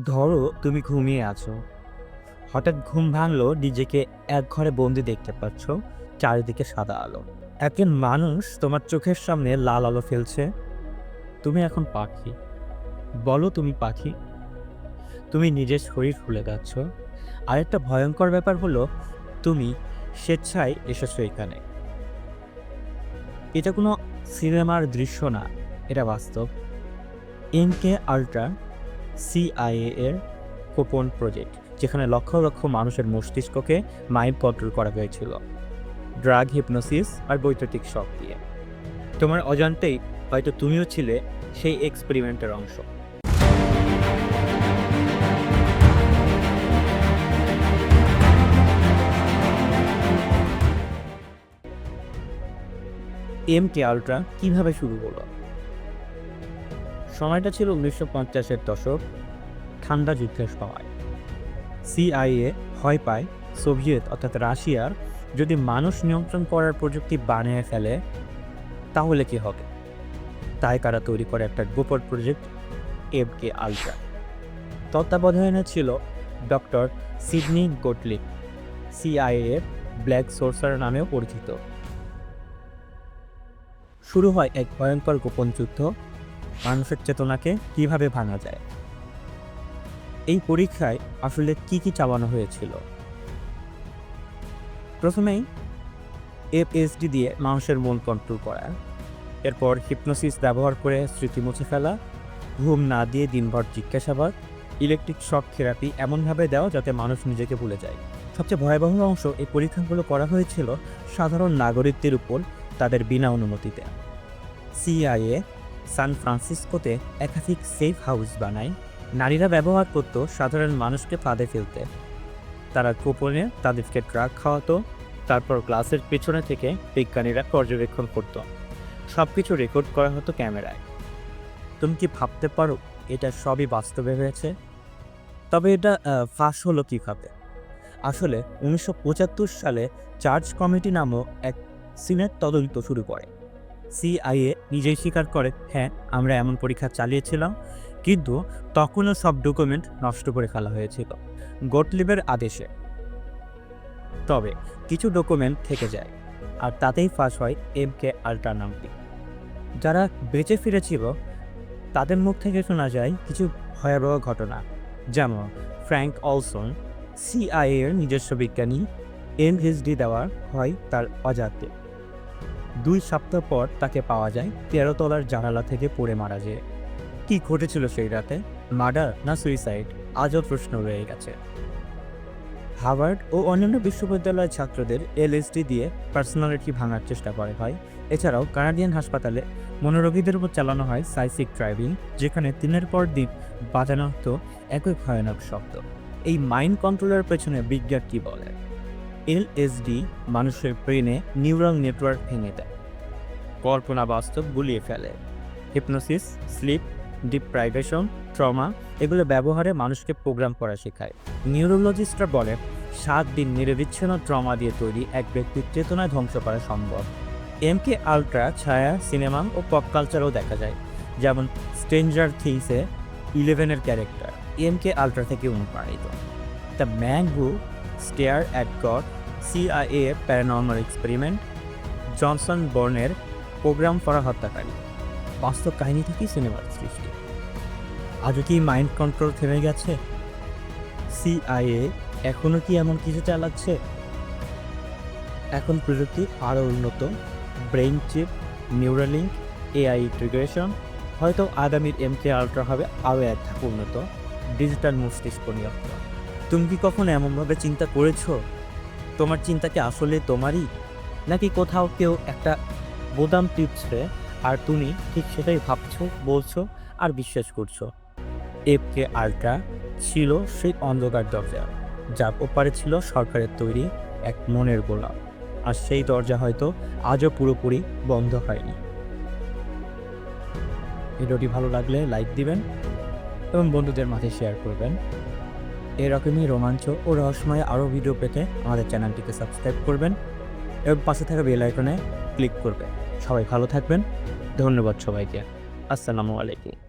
ধরো তুমি ঘুমিয়ে আছো। হঠাৎ ঘুম ভাঙলো, নিজেকে এক ঘরে বন্দি দেখতে পাচ্ছ, চারিদিকে সাদা আলো। একজন মানুষ তোমার চোখের সামনে লাল আলো ফেলছে। তুমি এখন পাখি। বলো তুমি পাখি? তুমি নিজের শরীর ফুলে যাচ্ছ। আরেকটা ভয়ঙ্কর ব্যাপার হলো, তুমি স্বেচ্ছায় এসেছ এখানে। এটা কোনো সিনেমার দৃশ্য না, এটা বাস্তব। এনকে আল্ট্রা সিআইএ এর কোপন প্রজেক্ট, যেখানে লক্ষ লক্ষ মানুষের মস্তিষ্ককে মাইন্ড কন্ট্রোল করা হয়েছিল। ড্রাগ হিপনোসিস আর বৈদ্যুতিক শক দিয়ে। তোমার অজান্তেই হয়তো তুমিও ছিলে সেই এক্সপেরিমেন্টের অংশ। এম কে আলট্রা কীভাবে শুরু হলো? সময়টা ছিল উনিশশো পঞ্চাশের দশক। ঠান্ডা যুদ্ধের সময় সিআইএ ভয় পায়, সোভিয়েত অর্থাৎ রাশিয়ার, যদি মানুষ নিয়ন্ত্রণ করার প্রযুক্তি বানিয়ে ফেলে, তাহলে কি হবে? তাই তারা তৈরি করে একটা গোপন প্রজেক্ট? M K ultra. তত্ত্বাবধানে ছিল doctor Sidney Gottlieb, CIA black sorcerer নামেও পরিচিত। শুরু হয় এক ভয়ঙ্কর গোপন যুদ্ধ। মানুষের চেতনাকে কীভাবে ভাঙা যায়? এই পরীক্ষায় আসলে কি কি চালানো হয়েছিল? প্রথমেই এফএসডি দিয়ে মানুষের মন কন্ট্রোল করা, এরপর হিপনোসিস ব্যবহার করে স্মৃতি মুছে ফেলা, ঘুম না দিয়ে দিনভর জিজ্ঞাসাবাদ ইলেকট্রিক শক থেরাপি এমনভাবে দেওয়া যাতে মানুষ নিজেকে ভুলে যায়। সবচেয়ে ভয়াবহ অংশ এই পরীক্ষাগুলো করা হয়েছিল সাধারণ নাগরিকদের উপর তাদের বিনা অনুমতিতে। সিআইএ সান ফ্রান্সিসকোতে একাধিক সেফ হাউস বানায়। নারীরা ব্যবহার করত সাধারণ মানুষকে ফাঁদে ফেলতে। তারা গোপনে তাদেরকে ড্রাগ খাওয়াতো, তারপর গ্লাসের পেছনে থেকে বিজ্ঞানীরা পর্যবেক্ষণ করত। সব কিছু রেকর্ড করা হতো ক্যামেরায়। তুমি কি ভাবতে পারো, এটা সবই বাস্তবে হয়েছে? তবে এটা ফাঁস হলো কীভাবে? আসলে উনিশশো পঁচাত্তর সালে চার্জ কমিটি নামক এক সিনেট তদন্ত শুরু করে। সিআইএ নিজেই স্বীকার করে হ্যাঁ আমরা এমন পরীক্ষা চালিয়েছিলাম, কিন্তু তখনও সব ডকুমেন্ট নষ্ট করে ফেলা হয়েছিল। গোটলিবের আদেশে। তবে কিছু ডকুমেন্ট থেকে যায়, আর তাতেই ফাঁস হয় এম কে আল্ট্রা নামটি। যারা বেঁচে ফিরেছিল, তাদের মুখ থেকে শোনা যায় কিছু ভয়াবহ ঘটনা, যেমন ফ্র্যাঙ্ক অলসন, সিআইএর নিজস্ব বিজ্ঞানী এনএসডি দেওয়া হয় তার অজাতে দুই সপ্তাহ পর তাকে পাওয়া যায় তেরো তলার জানালা থেকে পড়ে মারা যায়। কি ঘটেছিল সেই রাতে? মার্ডার না সুইসাইড? আজও প্রশ্ন রয়ে গেছে। হার্ভার্ড ও অন্যান্য বিশ্ববিদ্যালয়ের ছাত্রদের এলএসডি দিয়ে পার্সোনালিটি ভাঙার চেষ্টা করা হয়। এছাড়াও কানাডিয়ান হাসপাতালে মনোরোগীদের উপর চালানো হয় সাইসিক ড্রাইভিং, যেখানে দিনের পর দিন বাজানো হতো একই ভয়ানক শব্দ। এই মাইন্ড কন্ট্রোলের পেছনে বিজ্ঞান কি বলে? এলএসডি মানুষের ব্রেনে নিউরাল নেটওয়ার্ক ভেঙে দেয়। কল্পনা বাস্তব গুলিয়ে ফেলে। হিপনোসিস, স্লিপ ডিপ্রাইভেশন ট্রমা এগুলো ব্যবহারে মানুষকে প্রোগ্রাম করা শেখায়। নিউরোলজিস্টরা বলে সাত দিন নিরবিচ্ছিন্ন ট্রমা দিয়ে তৈরি এক ব্যক্তির চেতনায় ধ্বংস করা সম্ভব। এম কে আলট্রা, ছায়া, সিনেমা ও পপ কালচারও দেখা যায়, যেমন স্ট্রেঞ্জার থিংসে ইলেভেনের ক্যারেক্টার এম কে আলট্রা থেকে অনুপ্রাণিত। The man who stare at God CIA paranormal experiment Johnson বর্নের programme করা হত্যাকারী। বাস্তব কাহিনী থেকেই সিনেমার সৃষ্টি। আজও কি মাইন্ড কন্ট্রোল থেমে গেছে? সিআইএ এখনও কি এমন কিছু চালাচ্ছে? এখন প্রযুক্তি আরও উন্নত। Brain chip Neuralink AI integration হয়তো আগামীর এম কে আলট্রা হবে আরও এক উন্নত। ডিজিটাল মস্তিষ্ক নিয়ন্ত্রণ। তুমি কি কখনো এমনভাবে চিন্তা করেছ? তোমার চিন্তা কি আসলে তোমারই? নাকি কোথাও কেউ একটা বোতাম টিপছে আর তুমি ঠিক সেটাই ভাবছ, বলছো আর বিশ্বাস করছ? এফ কে আলট্রা ছিল সেই অন্ধকার দরজা, যার ওপারে ছিল সরকারের তৈরি এক মনের গোলা আর সেই দরজা হয়তো আজও পুরোপুরি বন্ধ হয়নি। ভিডিওটি ভালো লাগলে লাইক দিবেন এবং বন্ধুদের মাঝে শেয়ার করবেন। এরকমই রোমাঞ্চ ও রহস্যময় আরও ভিডিও পেতে আমাদের চ্যানেলটিকে সাবস্ক্রাইব করবেন এবং পাশে থাকা বেল আইকনে ক্লিক করবেন। সবাই ভালো থাকবেন। ধন্যবাদ সবাইকে। আসসালামু আলাইকুম।